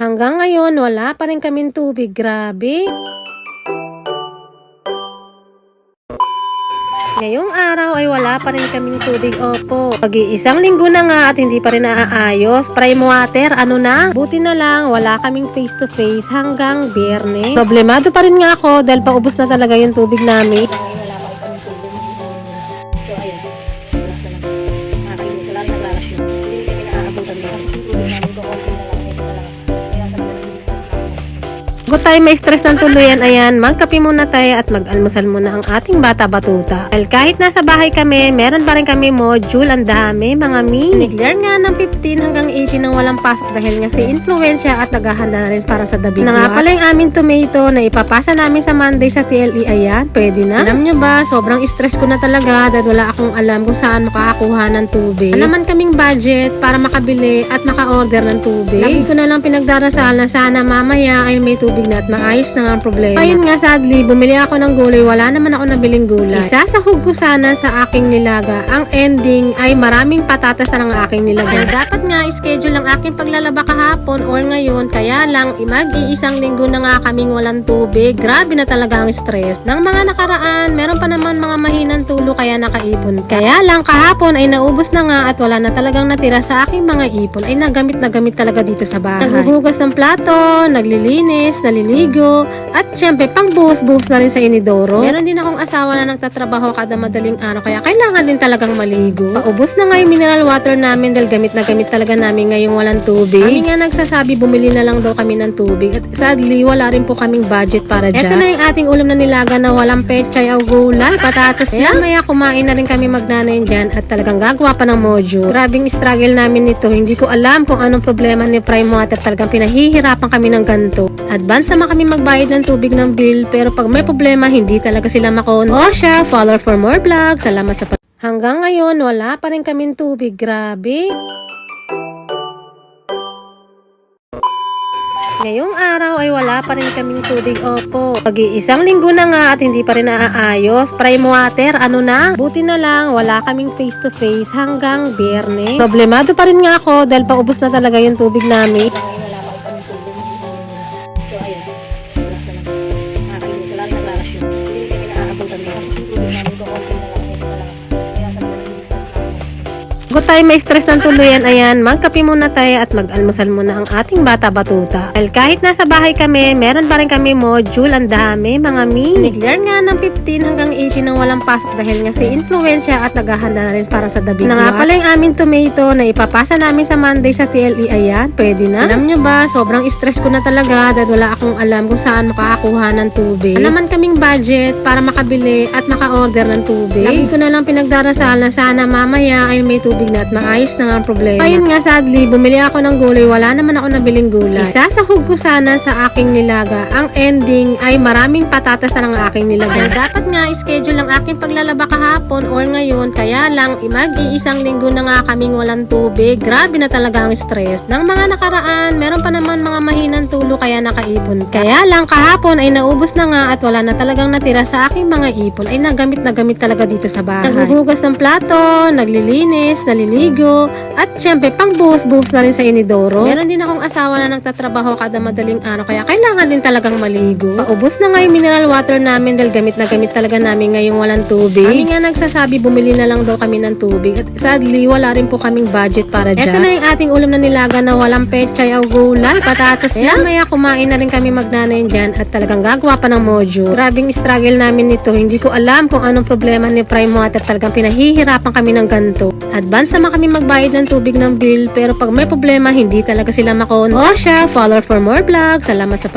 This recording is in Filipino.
Hanggang ngayon, wala pa rin kaming tubig. Grabe. Ngayong araw ay wala pa rin kaming tubig, opo. Pag-iisang linggo na nga at hindi pa rin naaayos. Prime water, ano na? Buti na lang, wala kaming face to face hanggang biyernes. Problemado pa rin nga ako dahil paubos na talaga yung tubig namin. Bago tayo may stress ng tuluyan, ayan, magkape muna tayo at mag-almusal muna ang ating bata batuta. Dahil kahit nasa bahay kami, meron pa rin kami module, ang dami, mga mi. Niglear nga ng 15 hanggang 18 nang walang pasok dahil nga si influensya at naghahanda na rin para sa dabi. Na nga pala yung aming tomato na ipapasa namin sa Monday sa TLE, ayan, pwede na. Alam nyo ba, sobrang stress ko na talaga dahil wala akong alam kung saan makakakuha ng tubig. Ano naman kaming budget para makabili at maka-order ng tubig. Lagi ko na lang pinagdarasal na sana mamaya ay may tubig na at maayos na nga ang problema. Ayun nga sadly, bumili ako ng gulay, wala naman ako nabiling gulay. Isasahog ko sana sa aking nilaga. Ang ending ay maraming patatas na ng aking nilaga. Dapat nga schedule ang aking paglalaba kahapon or ngayon, kaya lang mag-iisang linggo na nga kaming walang tubig. Grabe na talaga ang stress. Nang mga nakaraan, meron pa naman mga mahinang tulo kaya nakaipon. Kaya lang kahapon ay naubos na nga at wala na talagang natira sa aking mga ipon ay nagamit na gamit talaga dito sa bahay. Naghuhugas ng plato, naglilinis, naliligo, at syempre pang buhos-buhos na rin sa inidoro. Meron din akong asawa na nagtatrabaho kada madaling araw kaya kailangan din talagang maligo. Paubos na nga yung mineral water namin dahil gamit na gamit talaga namin ngayong walang tubig. Kami nga nagsasabi bumili na lang daw kami ng tubig at sadly wala rin po kaming budget para dyan. Ito na yung ating ulam na nilaga na walang pechay o gulay, patatas lang. Maya kumain na rin kami magnanayin dyan at talagang gagawa pa ng mojo. Grabing struggle namin nito. Hindi ko alam kung anong problema ni Prime Water. Talagang pinahihirapan kami ng ganito. Advance naman kami magbayad ng tubig ng bill pero pag may problema, hindi talaga sila makon. O siya, follow for more vlogs. Salamat sa Hanggang ngayon, wala pa rin kaming tubig. Grabe. Ngayong araw ay wala pa rin kaming tubig, opo. Pag-iisang linggo na nga at hindi pa rin naaayos. Prime water, ano na? Buti na lang, wala kaming face to face hanggang biyernes. Problemado pa rin nga ako dahil paubos na talaga yung tubig namin. So, ayun. Bago tayo may stress ng tuluyan, ayan, magkape muna tayo at mag-almusal muna ang ating bata batuta. Dahil kahit nasa bahay kami, meron pa rin kami module, ang dami, mga mi. Niglear nga ng 15 hanggang 18 nang walang pasok dahil nga si influensya at naghahanda na rin para sa dabi. Na nga pala yung aming tomato na ipapasa namin sa Monday sa TLE, ayan, pwede na. Alam nyo ba, sobrang stress ko na talaga dahil wala akong alam kung saan makakakuha ng tubig. Ano naman kaming budget para makabili at maka-order ng tubig. Lagi ko na lang pinagdarasal na sana mamaya ay may tubig na at maayos na nga ang problema. Ayun nga sadly, bumili ako ng gulay, wala naman ako nabiling gulay. Isasahog ko sana sa aking nilaga. Ang ending ay maraming patatas na ng aking nilaga. Dapat nga schedule ang aking paglalaba kahapon or ngayon, kaya lang mag-iisang linggo na nga kaming walang tubig. Grabe na talaga ang stress. Nang mga nakaraan, meron pa naman mga mahinang tulo kaya nakaipon. Kaya lang kahapon ay naubos na nga at wala na talagang natira sa aking mga ipon ay nagamit na gamit talaga dito sa bahay. Naghuhugas ng plato, naglilinis, naliligo, at syempre pang buhos-buhos na rin sa inidoro. Meron din akong asawa na nagtatrabaho kada madaling araw kaya kailangan din talagang maligo. Paubos na nga yung mineral water namin dahil gamit na gamit talaga namin ngayong walang tubig. Kami nga nagsasabi bumili na lang daw kami ng tubig at sadly wala rin po kaming budget para dyan. Ito na yung ating ulam na nilaga na walang pechay o gulay, patatas lang. Maya kumain na rin kami magnanayin dyan at talagang gagawa pa ng mojo. Grabing struggle namin nito. Hindi ko alam kung anong problema ni Prime Water. Talagang pinahihirapan kami ng ganito. Advance naman kami magbayad ng tubig ng bill pero pag may problema, hindi talaga sila makon. O siya, follow for more vlogs. Salamat sa